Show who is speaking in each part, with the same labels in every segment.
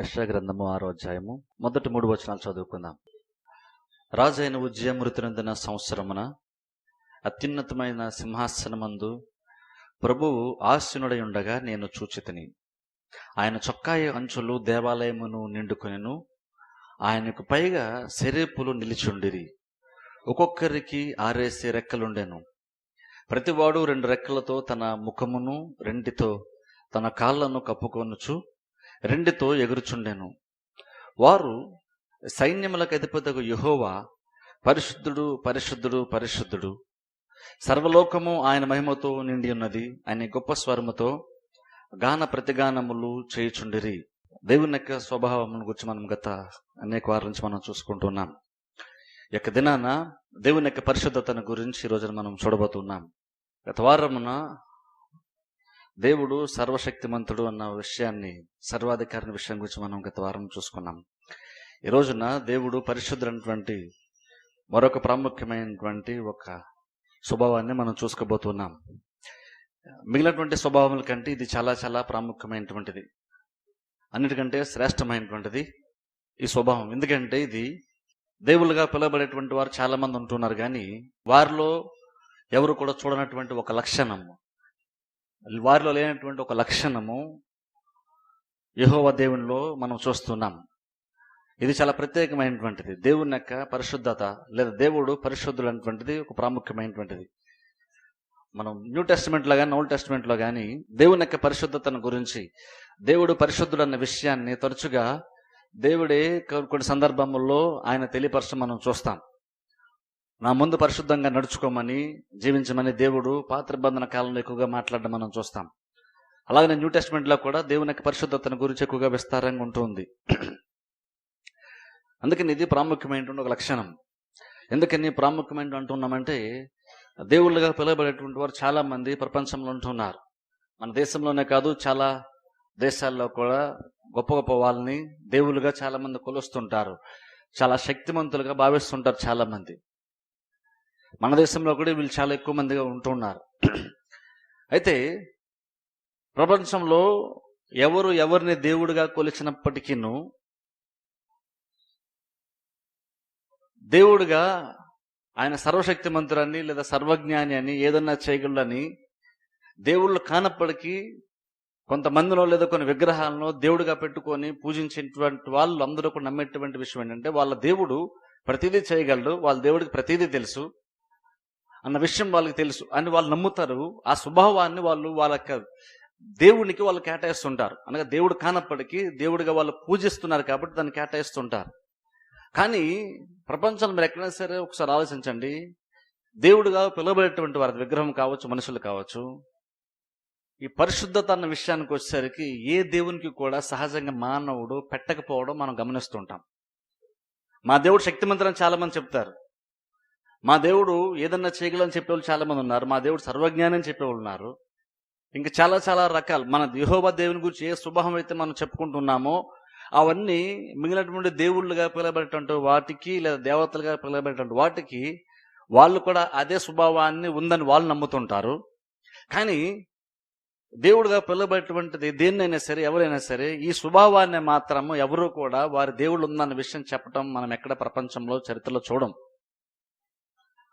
Speaker 1: యశ గ్రంథము ఆరో అధ్యాయము మొదటి మూడు వచనాలు చదువుకుందాం. రాజైన ఉజ్జయమృతినందిన సంవత్సరమున అత్యున్నతమైన సింహాసనమందు ప్రభువు ఆశీనుడై ఉండగా నేను చూచితిని. ఆయన చొక్కాయి అంచులు దేవాలయమును నిండుకొనెను. ఆయనకు పైగా శరీపులు నిలిచుండిరి. ఒక్కొక్కరికి ఆరేసి రెక్కలుండెను. ప్రతివాడు రెండు రెక్కలతో తన ముఖమును రెండితో తన కాళ్ళను కప్పుకొనుచు రెండితో ఎగురుచుండెను. వారు సైన్యములకు అధిపతకు యెహోవా పరిశుద్ధుడు పరిశుద్ధుడు పరిశుద్ధుడు. సర్వలోకము ఆయన మహిమతో నిండి ఉన్నది ఆయన గొప్ప స్వరముతో గాన ప్రతిగానములు చేయుచుండిరి. దేవుని యొక్క స్వభావం గురించి మనం గత అనేక వారి నుంచి మనం చూసుకుంటున్నాం. యొక్క దినాన దేవుని యొక్క పరిశుద్ధతను గురించి ఈ రోజున మనం చూడబోతున్నాం. గత వారమున దేవుడు సర్వశక్తిమంతుడు అన్న విషయాన్ని సర్వాధికారిని విషయం గురించి మనం గత వారం చూసుకున్నాం. ఈ రోజున దేవుడు పరిశుద్ధుడైనటువంటి మరొక ప్రాముఖ్యమైనటువంటి ఒక స్వభావాన్ని మనం చూసుకోబోతున్నాం. మిగిలినటువంటి స్వభావముల కంటే ఇది చాలా చాలా ప్రాముఖ్యమైనటువంటిది. అన్నిటికంటే శ్రేష్టమైనటువంటిది ఈ స్వభావం. ఎందుకంటే ఇది దేవుళ్ళుగా పిలవబడేటువంటి వారు చాలామంది ఉంటున్నారు కానీ వారిలో ఎవరు కూడా చూడనటువంటి ఒక లక్షణము. వారిలో లేనటువంటి ఒక లక్షణము యహోవ దేవునిలో మనం చూస్తున్నాం. ఇది చాలా ప్రత్యేకమైనటువంటిది. దేవుని యొక్క పరిశుద్ధత లేదా దేవుడు పరిశుద్ధుడు అనేటువంటిది ఒక ప్రాముఖ్యమైనటువంటిది. మనం న్యూ టెస్ట్మెంట్లో కానీ ఓల్డ్ టెస్ట్మెంట్లో కానీ దేవుని యొక్క పరిశుద్ధతను గురించి దేవుడు పరిశుద్ధుడు అన్న విషయాన్ని తరచుగా దేవుడే కొన్ని సందర్భముల్లో ఆయన తెలియపరచడం మనం చూస్తాం. నా ముందు పరిశుద్ధంగా నడుచుకోమని జీవించమని దేవుడు పాత్ర బంధన కాలంలో ఎక్కువగా మాట్లాడడం మనం చూస్తాం. అలాగే న్యూ టెస్ట్మెంట్లో కూడా దేవుని యొక్క పరిశుద్ధతను గురించి ఎక్కువగా విస్తారంగా ఉంటుంది అందుకని ఇది ప్రాముఖ్యమైనటువంటి ఒక లక్షణం. ఎందుకని ప్రాముఖ్యమైన అంటున్నామంటే దేవుళ్ళుగా పిలువబడేటువంటి వారు చాలా మంది ప్రపంచంలో ఉంటున్నారు. మన దేశంలోనే కాదు చాలా దేశాల్లో కూడా గొప్ప గొప్ప వాళ్ళని దేవుళ్ళుగా చాలా మంది కొలుస్తుంటారు. చాలా శక్తిమంతులుగా భావిస్తుంటారు చాలా మంది మన దేశంలో కూడా వీళ్ళు చాలా ఎక్కువ మందిగా ఉంటున్నారు. అయితే ప్రపంచంలో ఎవరు ఎవరిని దేవుడిగా కొలిచినప్పటికీను దేవుడిగా ఆయన సర్వశక్తి సర్వశక్తిమంతుడని లేదా సర్వజ్ఞాని అని ఏదన్నా చేయగలని దేవుళ్ళు కానప్పటికీ కొంతమందిలో లేదా కొన్ని విగ్రహాలను దేవుడిగా పెట్టుకొని పూజించేటువంటి వాళ్ళు అందరూ కూడా నమ్మేటువంటి విషయం ఏంటంటే వాళ్ళ దేవుడు ప్రతిదీ చేయగలడు వాళ్ళ దేవుడికి ప్రతిదీ తెలుసు. అన్న విషయం వాళ్ళకి తెలుసు. అని వాళ్ళు నమ్ముతారు. ఆ స్వభావాన్ని వాళ్ళు వాళ్ళ దేవుడికి దేవునికి వాళ్ళు కేటాయిస్తుంటారు. అనగా దేవుడు కానప్పటికీ దేవుడిగా వాళ్ళు పూజిస్తున్నారు కాబట్టి దాన్ని కేటాయిస్తుంటారు. కానీ ప్రపంచంలో మీరు ఎక్కడైనా సరే ఒకసారి ఆలోచించండి. దేవుడిగా పిలువబడేటువంటి వారి విగ్రహం కావచ్చు మనుషులు కావచ్చు. ఈ పరిశుద్ధత అన్న విషయానికి వచ్చేసరికి ఏ దేవునికి కూడా సహజంగా మానవుడు పెట్టకపోవడం మనం గమనిస్తుంటాం. మా దేవుడు శక్తిమంతరం చాలా మంది చెప్తారు. మా దేవుడు ఏదన్నా చేయగలని చెప్పేవాళ్ళు చాలా మంది ఉన్నారు. మా దేవుడు సర్వజ్ఞానం అని చెప్పేవాళ్ళు ఉన్నారు. ఇంకా చాలా చాలా రకాలు. మన యెహోవా దేవుని గురించి ఏ స్వభావం అయితే మనం చెప్పుకుంటున్నామో అవన్నీ మిగిలినటువంటి దేవుళ్ళుగా పిలబడేటువంటి వాటికి లేదా దేవతలుగా పిలబడేటువంటి వాటికి వాళ్ళు కూడా అదే స్వభావాన్ని ఉందని వాళ్ళు నమ్ముతుంటారు. కానీ దేవుడుగా పిలబడేటువంటిది దేన్నైనా సరే ఎవరైనా సరే ఈ స్వభావాన్ని మాత్రము ఎవరు కూడా వారి దేవుడు ఉందన్న విషయం చెప్పటం మనం ఎక్కడ ప్రపంచంలో చరిత్రలో చూడం.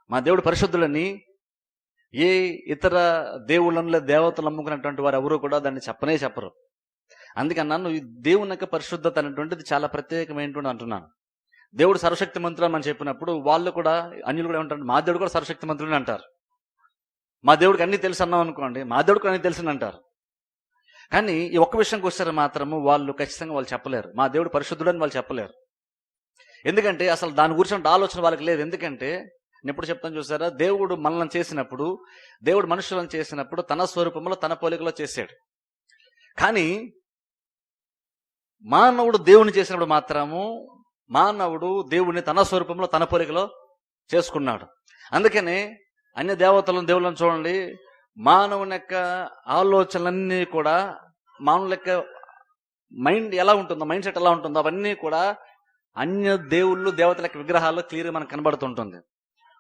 Speaker 1: మా దేవుడు పరిశుద్ధులని ఏ ఇతర దేవుళ్ళను దేవతలు నమ్ముకున్నటువంటి వారు ఎవరు కూడా దాన్ని చెప్పనే చెప్పరు. అందుకన్నాను ఈ దేవుని యొక్క పరిశుద్ధత అనేటువంటిది చాలా ప్రత్యేకమైనటువంటి అంటున్నాను. దేవుడు సర్వశక్తి మంత్రులు అని చెప్పినప్పుడు వాళ్ళు కూడా అన్యులు కూడా ఏమంటారు? మా దేవుడు కూడా సర్వశక్తి మంత్రులు అంటారు. మా దేవుడికి అన్ని తెలుసు అన్నాం అనుకోండి మా దేవుడికి అన్ని తెలుసు అంటారు. కానీ ఈ ఒక్క విషయంకి వచ్చారు మాత్రము వాళ్ళు ఖచ్చితంగా వాళ్ళు చెప్పలేరు. మా దేవుడు పరిశుద్ధుడు అని వాళ్ళు చెప్పలేరు. ఎందుకంటే అసలు దాని గురించి ఆలోచన వాళ్ళకి లేదు. ఎందుకంటే నేను ఎప్పుడు చెప్తాను చూసారా? దేవుడు మనల్ని చేసినప్పుడు దేవుడు మనుషులను చేసినప్పుడు తన స్వరూపంలో తన పోలికలో చేశాడు. కానీ మానవుడు దేవుని చేసినప్పుడు మాత్రము మానవుడు దేవుడిని తన స్వరూపంలో తన పోలికలో చేసుకున్నాడు. అందుకనే అన్య దేవతలను దేవుళ్ళని చూడండి మానవుని యొక్క ఆలోచనలన్నీ కూడా మానవుల యొక్క మైండ్ ఎలా ఉంటుందో మైండ్ సెట్ ఎలా ఉంటుందో అవన్నీ కూడా అన్య దేవుళ్ళు దేవతల యొక్క విగ్రహాల్లో క్లియర్గా మనకు కనబడుతుంటుంది.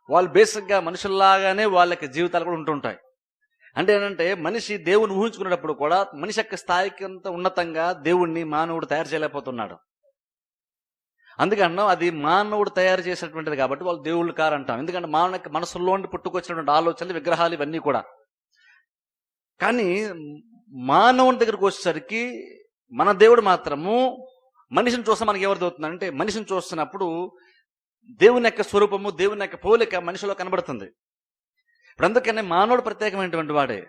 Speaker 1: వాళ్ళు బేసిక్గా మనుషుల్లాగానే వాళ్ళకి జీవితాలు కూడా ఉంటుంటాయి. అంటే ఏంటంటే మనిషి దేవుని ఊహించుకునేటప్పుడు కూడా మనిషి యొక్క స్థాయికి అంత ఉన్నతంగా దేవుణ్ణి మానవుడు తయారు చేయలేకపోతున్నాడు. అందుకే అన్నాం అది మానవుడు తయారు చేసినటువంటిది కాబట్టి వాళ్ళు దేవుళ్ళు కారంటాం. ఎందుకంటే మానవ యొక్క మనసులోండి పుట్టుకొచ్చినటువంటి ఆలోచనలు విగ్రహాలు ఇవన్నీ కూడా. కానీ మానవుని దగ్గరకు వచ్చేసరికి మన దేవుడు మాత్రము మనిషిని చూస్తే మనకి ఎవరు దొరుకుతుంది అంటే మనిషిని చూస్తున్నప్పుడు దేవుని యొక్క స్వరూపము దేవుని యొక్క పోలిక మనిషిలో కనబడుతుంది. ఇప్పుడు అందుకనే మానవుడు ప్రత్యేకమైనటువంటి వాడే.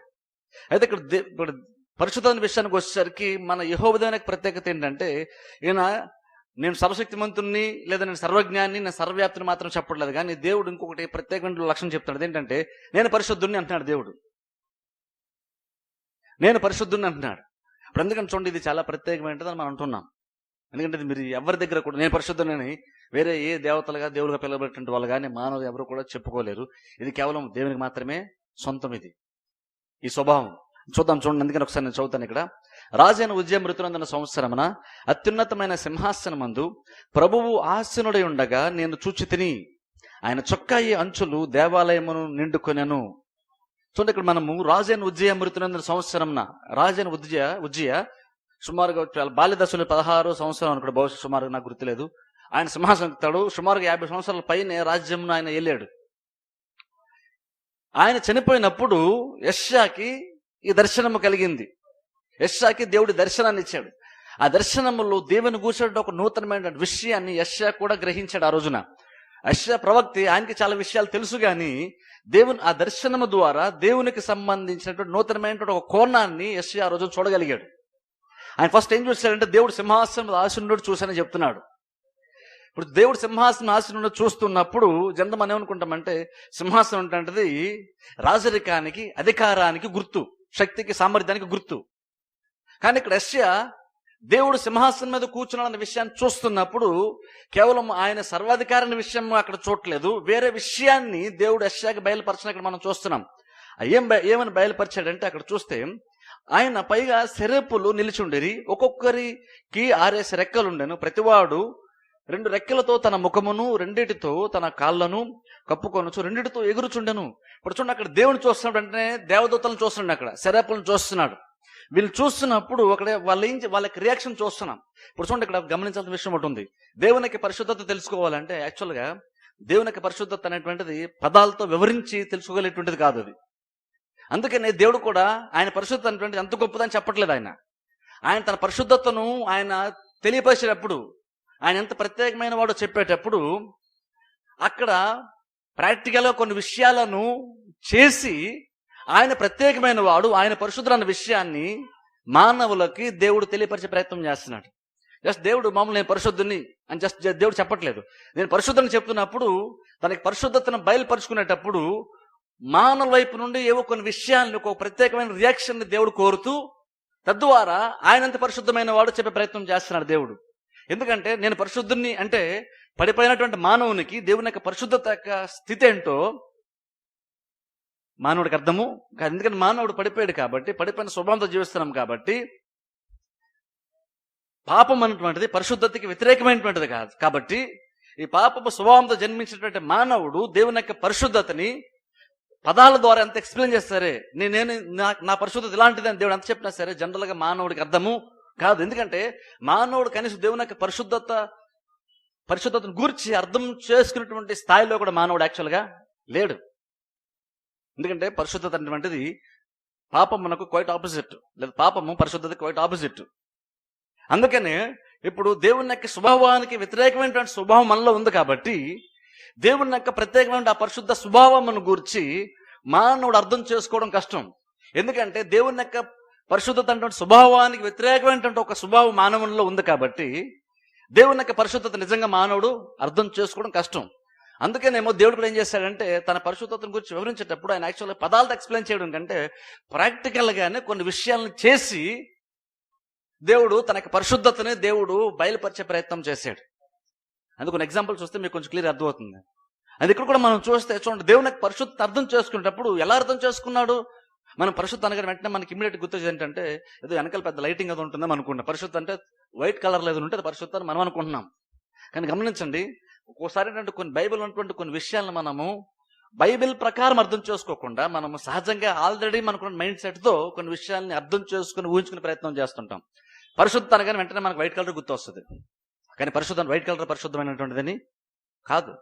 Speaker 1: అయితే ఇక్కడ ఇప్పుడు పరిశుద్ధమైన విషయానికి వచ్చేసరికి మన యహోబదేవుని ప్రత్యేకత ఏంటంటే ఈయన నేను సర్వశక్తిమంతుణ్ణి లేదా నేను సర్వజ్ఞాన్ని నేను సర్వవ్యాప్తిని మాత్రం చెప్పట్లేదు. కానీ దేవుడు ఇంకొకటి ప్రత్యేకమైన లక్షణం చెప్తాడు ఏంటంటే నేను పరిశుద్ధుణ్ణి అంటున్నాడు దేవుడు. నేను పరిశుద్ధుణ్ణి అంటున్నాడు. ఇప్పుడు ఎందుకంటే చూడండి ఇది చాలా ప్రత్యేకమైనది అని మనం అంటున్నాం. ఎందుకంటే ఇది మీరు ఎవరి దగ్గర కూడా నేను పరిశుద్ధుని వేరే ఏ దేవతలుగా దేవులుగా పిలవబెట్టిన వాళ్ళు కానీ మానవులు ఎవరు కూడా చెప్పుకోలేరు. ఇది కేవలం దేవునికి మాత్రమే సొంతం ఇది. ఈ స్వభావం. చూద్దాం చూడండి అందుకని ఒకసారి నేను చదువుతాను ఇక్కడ. రాజైన ఉద్యమ మృతునందున సంవత్సరమున అత్యున్నతమైన సింహాసనమందు ప్రభువు ఆసనుడై ఉండగా నేను చూచి తిని ఆయన చొక్కాయి అంచులు దేవాలయమును నిండుకొనెను. చూడండి ఇక్కడ మనము రాజైన ఉజ్జయ మృతునందున సంవత్సరంన రాజైన ఉజ్జయ ఉజ్జయ సుమారుగా వాళ్ళ బాల్య దశలో పదహారు సంవత్సరం అనుకుంటే బహుశా సుమారుగా నాకు గుర్తులేదు. ఆయన సింహాసనం ఎక్కుతాడు సుమారుగా యాభై సంవత్సరాల పైన రాజ్యంను ఆయన వెళ్ళాడు ఆయన చనిపోయినప్పుడు యష్యాకి ఈ దర్శనము కలిగింది. యశ్యాకి దేవుడి దర్శనాన్ని ఇచ్చాడు. ఆ దర్శనములో దేవుని కూర్చోడు ఒక నూతనమైన విషయాన్ని యష్యా కూడా గ్రహించాడు ఆ రోజున. యష్యా ప్రవక్తి ఆయనకి చాలా విషయాలు తెలుసు కానీ దేవుని ఆ దర్శనము ద్వారా దేవునికి సంబంధించినటువంటి నూతనమైనటువంటి ఒక కోణాన్ని యష్యా ఆ రోజు చూడగలిగాడు. ఆయన ఫస్ట్ ఏం చూశాడంటే దేవుడు సింహాసనం ఆశనుడు చూశానని చెప్తున్నాడు. ఇప్పుడు దేవుడు సింహాసనం ఆశనుడు చూస్తున్నప్పుడు జనం మనం ఏమనుకుంటామంటే సింహాసనం అంటే రాజరికానికి అధికారానికి గుర్తు శక్తికి సామర్థ్యానికి గుర్తు. కానీ ఇక్కడ రష్యా దేవుడు సింహాసనం మీద కూర్చున్నాడన్న విషయాన్ని చూస్తున్నప్పుడు కేవలం ఆయన సర్వాధికారిన విషయం అక్కడ చూడలేదు వేరే విషయాన్ని దేవుడు యష్యాకి బయలుపరచిన అక్కడ మనం చూస్తున్నాం. ఏం బయ- ఏమని బయలుపరిచాడంటే అక్కడ చూస్తే ఆయన పైగా సెరపులు నిలిచి ఉండేది. ఒక్కొక్కరికి ఆరేసి రెక్కలుండెను ప్రతివాడు రెండు రెక్కలతో తన ముఖమును రెండిటితో తన కాళ్ళను కప్పుకొనొచ్చు రెండిటితో ఎగురుచుండెను. ఇప్పుడు చూడండి అక్కడ దేవుని చూస్తున్నాడు అంటే దేవదూతలను చూస్తున్నాడు అక్కడ శరాపులను చూస్తున్నాడు. వీళ్ళు చూస్తున్నప్పుడు అక్కడ వాళ్ళ ఏం వాళ్ళకి రియాక్షన్ చూస్తున్నాం. ఇప్పుడు చూడండి ఇక్కడ గమనించాల్సిన విషయం ఒకటి ఉంది. దేవునికి పరిశుద్ధత తెలుసుకోవాలంటే యాక్చువల్గా దేవునికి పరిశుద్ధత అనేటువంటిది పదాలతో వివరించి తెలుసుకోగలేటువంటిది కాదు అది. అందుకనే దేవుడు కూడా ఆయన పరిశుద్ధత అనేటువంటిది ఎంత గొప్పదని చెప్పట్లేదు ఆయన. ఆయన తన పరిశుద్ధతను ఆయన తెలియపరిచేటప్పుడు ఆయన ఎంత ప్రత్యేకమైన వాడో చెప్పేటప్పుడు అక్కడ ప్రాక్టికల్గా కొన్ని విషయాలను చేసి ఆయన ప్రత్యేకమైన వాడు ఆయన పరిశుద్ధుడు అన్న విషయాన్ని మానవులకి దేవుడు తెలియపరిచే ప్రయత్నం చేస్తున్నాడు. జస్ట్ దేవుడు మామూలు నేను పరిశుద్ధుని అని జస్ట్ దేవుడు చెప్పట్లేదు. నేను పరిశుద్ధని చెప్తున్నప్పుడు తనకి పరిశుద్ధతను బయలుపరుచుకునేటప్పుడు మానవ వైపు నుండి ఏవో కొన్ని విషయాలను ఒక ప్రత్యేకమైన రియాక్షన్ని దేవుడు కోరుతూ తద్వారా ఆయనంత పరిశుద్ధమైన వాడు చెప్పే ప్రయత్నం చేస్తున్నాడు దేవుడు. ఎందుకంటే నేను పరిశుద్ధుని అంటే పడిపోయినటువంటి మానవునికి దేవుని యొక్క పరిశుద్ధత యొక్క స్థితి ఏంటో మానవుడికి అర్థము కానీ ఎందుకంటే మానవుడు పడిపోయాడు కాబట్టి పడిపోయిన స్వభావంతో జీవిస్తున్నాం కాబట్టి పాపం అన్నటువంటిది పరిశుద్ధతకి వ్యతిరేకమైనటువంటిది కాదు. కాబట్టి ఈ పాపపు స్వభావంతో జన్మించినటువంటి మానవుడు దేవుని యొక్క పరిశుద్ధతని పదాల ద్వారా ఎంత ఎక్స్ప్లెయిన్ చేస్తారే? నేను నా నా పరిశుద్ధత ఇలాంటిది అని దేవుడు ఎంత చెప్పినా సరే జనరల్గా మానవుడికి అర్థము కాదు ఎందుకంటే మానవుడు కనీసం దేవుని యొక్క పరిశుద్ధత పరిశుద్ధతను గూర్చి అర్థం చేసుకున్నటువంటి స్థాయిలో కూడా మానవుడు యాక్చువల్గా లేడు. ఎందుకంటే పరిశుద్ధత అనేటువంటిది పాపం మనకు క్వైట్ ఆపోజిట్ లేదా పాపము పరిశుద్ధత క్వైట్ ఆపోజిట్ అందుకనే ఇప్పుడు దేవుని యొక్క స్వభావానికి వ్యతిరేకమైనటువంటి స్వభావం మనలో ఉంది కాబట్టి దేవుని యొక్క ప్రత్యేకమైన ఆ పరిశుద్ధ స్వభావం గూర్చి మానవుడు అర్థం చేసుకోవడం కష్టం. ఎందుకంటే దేవుని యొక్క పరిశుద్ధత అంటే స్వభావానికి వ్యతిరేకమైనటువంటి ఒక స్వభావం మానవునిలో ఉంది కాబట్టి దేవుని యొక్క పరిశుద్ధత నిజంగా మానవుడు అర్థం చేసుకోవడం కష్టం. అందుకనేమో దేవుడు కూడా ఏం చేశాడంటే తన పరిశుద్ధతను గురించి వివరించేటప్పుడు ఆయన యాక్చువల్గా పదాలతో ఎక్స్ప్లెయిన్ చేయడం కంటే ప్రాక్టికల్గానే కొన్ని విషయాలను చేసి దేవుడు తన యొక్క పరిశుద్ధతని దేవుడు బయలుపరిచే ప్రయత్నం చేశాడు. అందుకు కొన్ని ఎగ్జాంపుల్ చూస్తే మీకు కొంచెం క్లియర్ అర్థమవుతుంది. అది ఇక్కడ కూడా మనం చూస్తే చూడండి దేవుని యొక్క పరిశుద్ధత అర్థం చేసుకునేటప్పుడు ఎలా అర్థం చేసుకున్నాడు? మనం పరిశుద్ధ అనగానే వెంటనే మనకి ఇమీడియట్ గుర్తు ఏంటంటే ఏదో వెనకాల పెద్ద లైటింగ్ అది ఉంటుందని అనుకుంటాం పరిశుద్ధ అంటే వైట్ కలర్ లేదు ఉంటే అది పరిశుద్ధ అని మనం అనుకుంటున్నాం. కానీ గమనించండి ఒక్కోసారి ఏంటంటే కొన్ని బైబిల్ ఉన్నటువంటి కొన్ని విషయాలను మనము బైబిల్ ప్రకారం అర్థం చేసుకోకుండా మనం సహజంగా ఆల్రెడీ మనకున్న మైండ్ సెట్తో కొన్ని విషయాల్ని అర్థం చేసుకుని ఊహించుకునే ప్రయత్నం చేస్తుంటాం. పరిశుద్ధ అనగానే వెంటనే మనకు వైట్ కలర్ గుర్తు వస్తుంది కానీ పరిశుద్ధం వైట్ కలర్ పరిశుద్ధమైనటువంటిదని కాదు.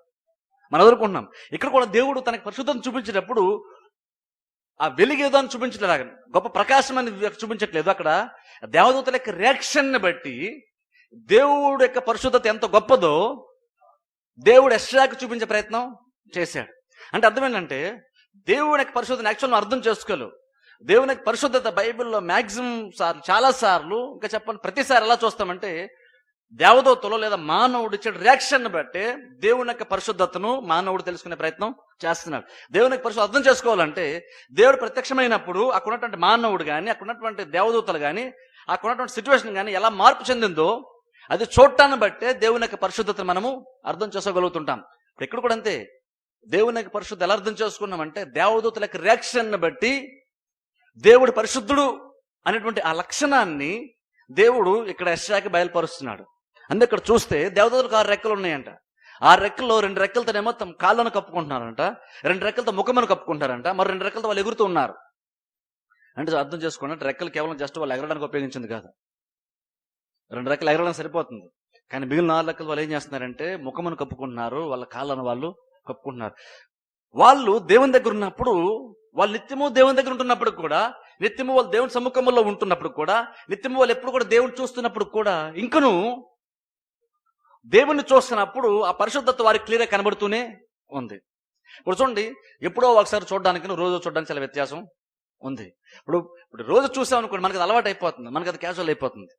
Speaker 1: మనం ఎదుర్కొంటున్నాం. ఇక్కడ కూడా దేవుడు తనకి పరిశుద్ధం చూపించేటప్పుడు ఆ వెలుగేదో అని చూపించలేదు గొప్ప ప్రకాశం అని చూపించట్లేదు. అక్కడ దేవదూతల యొక్క రియాక్షన్ని బట్టి దేవుడు యొక్క పరిశుద్ధత ఎంత గొప్పదో దేవుడు ఎస్ట్రాకి చూపించే ప్రయత్నం చేశాడు. అంటే అర్థం ఏంటంటే దేవుని యొక్క పరిశుద్ధత యాక్చువల్ అర్థం చేసుకోలేవు. దేవుని యొక్క పరిశుద్ధత బైబిల్లో మ్యాక్సిమం సార్లు చాలా సార్లు ఇంకా చెప్పండి ప్రతిసారి ఎలా చూస్తామంటే దేవదూతలో లేదా మానవుడు ఇచ్చే రియాక్షన్ బట్టి దేవుని యొక్క పరిశుద్ధతను మానవుడు తెలుసుకునే ప్రయత్నం చేస్తున్నాడు. దేవుని యొక్క పరిశుద్ధ అర్థం చేసుకోవాలంటే దేవుడు ప్రత్యక్షమైనప్పుడు అక్కడ ఉన్నటువంటి మానవుడు కానీ అక్కడ ఉన్నటువంటి దేవదూతలు కానీ అక్కడ ఉన్నటువంటి సిచ్యువేషన్ కానీ ఎలా మార్పు చెందిందో అది చూడటాన్ని బట్టే దేవుని యొక్క పరిశుద్ధతను మనము అర్థం చేసుకోగలుగుతుంటాం. ఇక్కడ కూడా అంతే. దేవుని యొక్క పరిశుద్ధ ఎలా అర్థం చేసుకున్నామంటే దేవదూతల యొక్క రియాక్షన్ బట్టి దేవుడు పరిశుద్ధుడు అనేటువంటి ఆ లక్షణాన్ని దేవుడు ఇక్కడ యశాకి బయలుపరుస్తున్నాడు. అందుకే ఇక్కడ చూస్తే దేవదూతలకు ఆరు రెక్కలు ఉన్నాయంట. ఆ రెక్కల్లో రెండు రెక్కలతోనేమో తమ కాళ్ళను కప్పుకుంటున్నారంట రెండు రెక్కలతో ముఖమును కప్పుకుంటారంట మరి రెండు రెక్కలతో వాళ్ళు ఎగురుతూ ఉన్నారు. అంటే అర్థం చేసుకోండి రెక్కలు కేవలం జస్ట్ వాళ్ళు ఎగరడానికి ఉపయోగించింది కాదు. రెండు రెక్కలు ఎగరడం సరిపోతుంది. కానీ మిగిలిన నాలుగు రెక్కలు వాళ్ళు ఏం చేస్తున్నారంటే ముఖమును కప్పుకుంటున్నారు వాళ్ళ కాళ్ళను వాళ్ళు కప్పుకుంటున్నారు. వాళ్ళు దేవుని దగ్గర ఉన్నప్పుడు వాళ్ళు నిత్యము దేవుని దగ్గర ఉంటున్నప్పుడు కూడా నిత్యము వాళ్ళు దేవుని సముఖంలో ఉంటున్నప్పుడు కూడా నిత్యము వాళ్ళు ఎప్పుడు కూడా దేవుని చూస్తున్నప్పుడు కూడా ఇంకను దేవుణ్ణి చూస్తున్నప్పుడు ఆ పరిశుద్ధత వారికి క్లియర్గా కనబడుతూనే ఉంది. ఇప్పుడు చూడండి ఎప్పుడో ఒకసారి చూడడానికి రోజు చూడడానికి చాలా వ్యత్యాసం ఉంది. ఇప్పుడు ఇప్పుడు రోజు చూసామనుకోండి మనకి అది అలవాటు అయిపోతుంది మనకి అది క్యాజువల్ అయిపోతుంది.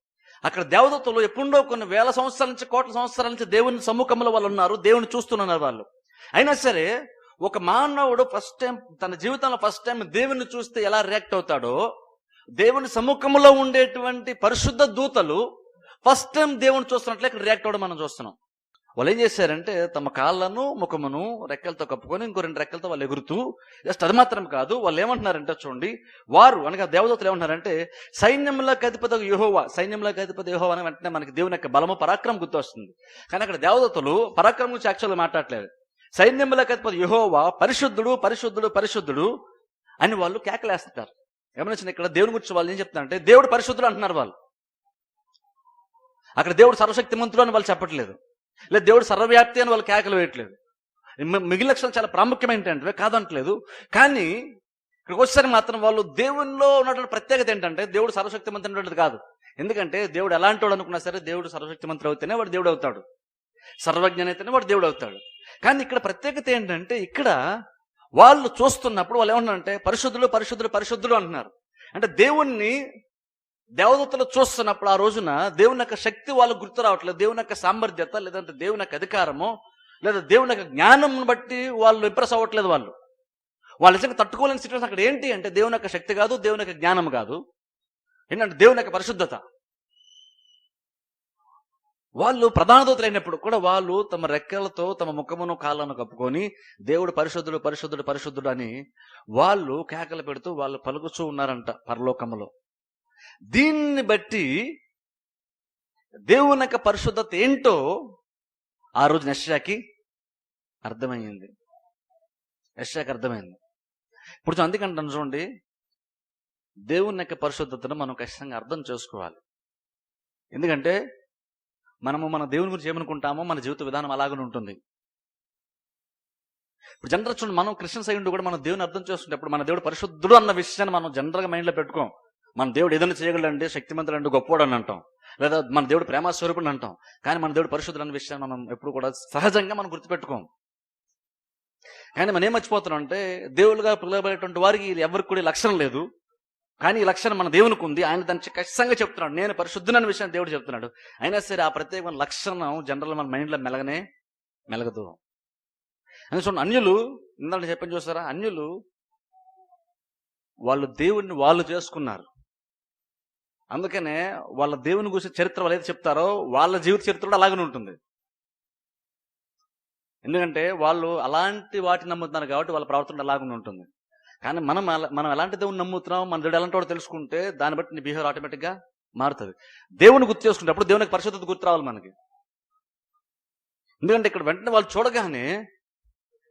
Speaker 1: అక్కడ దేవదత్తులు ఎప్పుడో కొన్ని వేల సంవత్సరాల నుంచి కోట్ల సంవత్సరాల నుంచి దేవుని సమ్ముఖంలో వాళ్ళు ఉన్నారు దేవుని చూస్తున్నారు వాళ్ళు. అయినా సరే ఒక మానవుడు ఫస్ట్ టైం తన జీవితంలో ఫస్ట్ టైం దేవుని చూస్తే ఎలా రియాక్ట్ అవుతాడో దేవుని సముఖంలో ఉండేటువంటి పరిశుద్ధ దూతలు ఫస్ట్ టైం దేవుని చూస్తున్నట్లే ఇక్కడ రియాక్ట్ అవ్వడం మనం చూస్తున్నాం. వాళ్ళు ఏం చేశారంటే తమ కాళ్ళను ముఖమును రెక్కలతో కప్పుకొని ఇంకో రెండు రెక్కలతో వాళ్ళు ఎగురుతూ జస్ట్ అది మాత్రం కాదు వాళ్ళు ఏమంటున్నారంటే చూడండి వారు అనగా దేవదూతలు ఏమంటున్నారంటే సైన్యములకు అధిపతి యుహోవా సైన్యములకు అధిపతి యుహోవా అని వెంటనే మనకి దేవుని యొక్క బలము పరాక్రమం గుర్తు వస్తుంది కానీ అక్కడ దేవదూతలు పరాక్రమం గురించి యాక్చువల్గా మాట్లాడలేదు. సైన్యంలో అధిపతి యుహోవా పరిశుద్ధుడు పరిశుద్ధుడు పరిశుద్ధుడు అని వాళ్ళు కేకలేస్తారు గమనించిన ఇక్కడ దేవుని గురించి వాళ్ళు ఏం చెప్తారంటే దేవుడు పరిశుద్ధుడు అంటున్నారు వాళ్ళు. అక్కడ దేవుడు సర్వశక్తిమంతుడు అని వాళ్ళు చెప్పట్లేదు. లేదా దేవుడు సర్వవ్యాప్తి అని వాళ్ళు కేకలు వేయట్లేదు. మిగిలిన లక్షణం చాలా ప్రాముఖ్యమైన ఏంటంటే కాదంటలేదు. కానీ ఇక్కడికి వచ్చేసరికి మాత్రం వాళ్ళు దేవునిలో ఉన్నటువంటి ప్రత్యేకత ఏంటంటే దేవుడు సర్వశక్తి సర్వశక్తిమంతుడు కాదు. ఎందుకంటే దేవుడు ఎలాంటి వాడు అనుకున్నా సరే దేవుడు సర్వశక్తి మంత్రి అవుతేనే వాడు దేవుడు అవుతాడు. సర్వజ్ఞాని అయితేనే వాడు దేవుడు అవుతాడు. కానీ ఇక్కడ ప్రత్యేకత ఏంటంటే ఇక్కడ వాళ్ళు చూస్తున్నప్పుడు వాళ్ళు ఏమన్నారంటే పరిశుద్ధులు పరిశుద్ధులు పరిశుద్ధులు అంటున్నారు. అంటే దేవుణ్ణి దేవదూతలు చూస్తున్నప్పుడు ఆ రోజున దేవుని యొక్క శక్తి వాళ్ళు గుర్తు రావట్లేదు. దేవుని యొక్క సామర్థ్యత లేదంటే దేవుని యొక్క అధికారము లేదా దేవుని యొక్క జ్ఞానం బట్టి వాళ్ళు ఇంప్రెస్ అవ్వట్లేదు వాళ్ళు. వాళ్ళు నిజంగా తట్టుకోలేని సిచ్యువేషన్ అక్కడ ఏంటి అంటే దేవుని యొక్క శక్తి కాదు దేవుని యొక్క జ్ఞానం కాదు. ఏంటంటే దేవుని యొక్క పరిశుద్ధత. వాళ్ళు ప్రధాన అయినప్పుడు కూడా వాళ్ళు తమ రెక్కలతో తమ ముఖమును కాళ్ళను కప్పుకొని దేవుడు పరిశుద్ధుడు పరిశుద్ధుడు పరిశుద్ధుడు అని వాళ్ళు కేకలు పెడుతూ వాళ్ళు పలుకుతూ ఉన్నారంట పరలోకములో. దీన్ని బట్టి దేవుని యొక్క పరిశుద్ధత ఏంటో ఆ రోజు నెషాకి అర్థమైంది. నెషాకి అర్థమైంది. ఇప్పుడు అందుకంటాను చూడండి. దేవుని యొక్క పరిశుద్ధతను మనం ఖచ్చితంగా అర్థం చేసుకోవాలి. ఎందుకంటే మనము మన దేవుని గురించి ఏమనుకుంటామో మన జీవిత విధానం అలాగనే ఉంటుంది. ఇప్పుడు జనరల్ చూడండి మనం క్రిస్టియన్స్ అయి కూడా మనం దేవుని అర్థం చేసుకునేటప్పుడు మన దేవుడు పరిశుద్ధుడు అన్న విషయాన్ని మనం జనరల్గా మైండ్లో పెట్టుకోం. మన దేవుడు ఏదైనా చేయగలండి శక్తిమంతుడు అంటే గొప్పవాడు అని అంటాం. లేదా మన దేవుడు ప్రేమస్వరూపుడు అంటాం. కానీ మన దేవుడు పరిశుద్ధుడు అనే విషయాన్ని మనం ఎప్పుడు కూడా సహజంగా మనం గుర్తుపెట్టుకోం. కానీ మనం ఏం మర్చిపోతున్నాం అంటే దేవుడుగా పిలవబడేటువంటి వారికి ఎవరికి కూడా లక్షణం లేదు. కానీ ఈ లక్షణం మన దేవునికి ఉంది. ఆయన దాన్ని ఖచ్చితంగా చెప్తున్నాడు. నేను పరిశుద్ధునన్న విషయం దేవుడు చెప్తున్నాడు. అయినా సరే ఆ ప్రత్యేకమైన లక్షణం జనరల్ మన మైండ్లో మెలగనే మెలగదు. అని చూడండి అన్యులు ఇందాక చెప్పని చూసారా? అన్యులు వాళ్ళు దేవుణ్ణి వాళ్ళు చేసుకున్నారు. అందుకనే వాళ్ళ దేవుని గురించి చరిత్ర వాళ్ళు ఏది చెప్తారో వాళ్ళ జీవిత చరిత్ర కూడా అలాగనే ఉంటుంది. ఎందుకంటే వాళ్ళు అలాంటి వాటిని నమ్ముతున్నారు కాబట్టి వాళ్ళ ప్రవర్తన అలాగనే ఉంటుంది. కానీ మనం అలా- మనం ఎలాంటి దేవుని నమ్ముతున్నాం మన దేవుడు ఎలాంటి వాడు తెలుసుకుంటే దాన్ని బట్టి నీ బిహేవియర్ ఆటోమేటిక్గా మారుతుంది. దేవుని గుర్తు చేసుకుంటే అప్పుడు దేవునికి పరిశుద్ధత గుర్తు రావాలి మనకి. ఎందుకంటే ఇక్కడ వెంటనే వాళ్ళు చూడగానే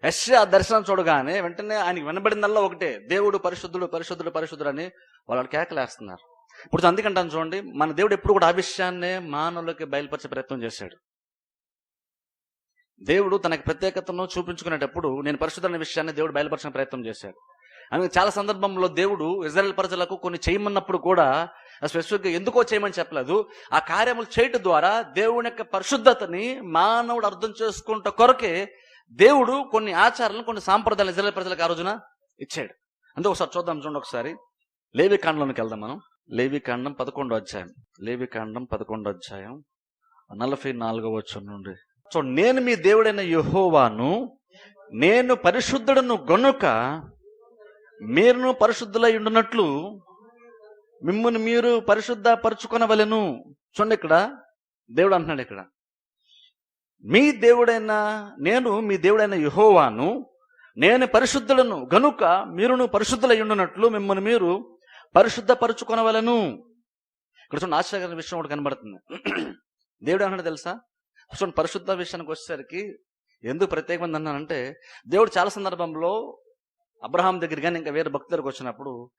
Speaker 1: యశ్యా దర్శనం చూడగానే వెంటనే ఆయనకి వినబడిందల్లా ఒకటే దేవుడు పరిశుద్ధుడు పరిశుద్ధుడు పరిశుద్ధుడు అని వాళ్ళు కేకలేస్తున్నారు. ఇప్పుడు అందుకంటాను చూడండి మన దేవుడు ఎప్పుడు కూడా ఆ విషయాన్నే మానవులకి బయలుపరిచే ప్రయత్నం చేశాడు. దేవుడు తనకి ప్రత్యేకతను చూపించుకునేటప్పుడు నేను పరిశుద్ధమైన విషయాన్ని దేవుడు బయలుపరచిన ప్రయత్నం చేశాడు. అందుకే చాలా సందర్భంలో దేవుడు ఇజ్రాయెల్ ప్రజలకు కొన్ని చేయమన్నప్పుడు కూడా స్పెసిఫిక్గా ఎందుకో చేయమని చెప్పలేదు. ఆ కార్యములు చేయటం ద్వారా దేవుని యొక్క పరిశుద్ధతని మానవుడు అర్థం చేసుకుంట కొరకే దేవుడు కొన్ని ఆచారాలను కొన్ని సాంప్రదాయాలు ఇజ్రాయెల్ ప్రజలకు ఆ రోజున ఇచ్చాడు. అందుకే ఒకసారి చూద్దాం చూడండి ఒకసారి. లేవి కాండలోనికి వెళ్దాం మనం. లేవి కాండం పదకొండో అధ్యాయం. లేవి కాండం పదకొండో అధ్యాయం. నలభై నాలుగో వచ్చం నుండి. సో నేను మీ దేవుడైన యహోవాను నేను పరిశుద్ధుడను గనుక మీరును పరిశుద్ధులై ఉండునట్లు మిమ్మల్ని మీరు పరిశుద్ధ పరుచుకొనవలెను చూడండి ఇక్కడ. దేవుడు అంటున్నాడు ఇక్కడ. మీ దేవుడైన నేను మీ దేవుడైన యుహోవాను నేను పరిశుద్ధులను గనుక మీరును పరిశుద్ధులై ఉండునట్లు మిమ్మల్ని మీరు పరిశుద్ధపరుచుకొనవలను. ఇక్కడ చూడండి ఆశ్చర్యకరమైన విషయం ఒకటి కనబడుతుంది. దేవుడు ఏమన్నాడు తెలుసా? చూడండి పరిశుద్ధ విషయానికి వచ్చేసరికి ఎందుకు ప్రత్యేకమైంది అన్నానంటే దేవుడు చాలా సందర్భంలో అబ్రహాం దగ్గర కానీ ఇంకా వేరే భక్తుల దగ్గరకు వచ్చినప్పుడు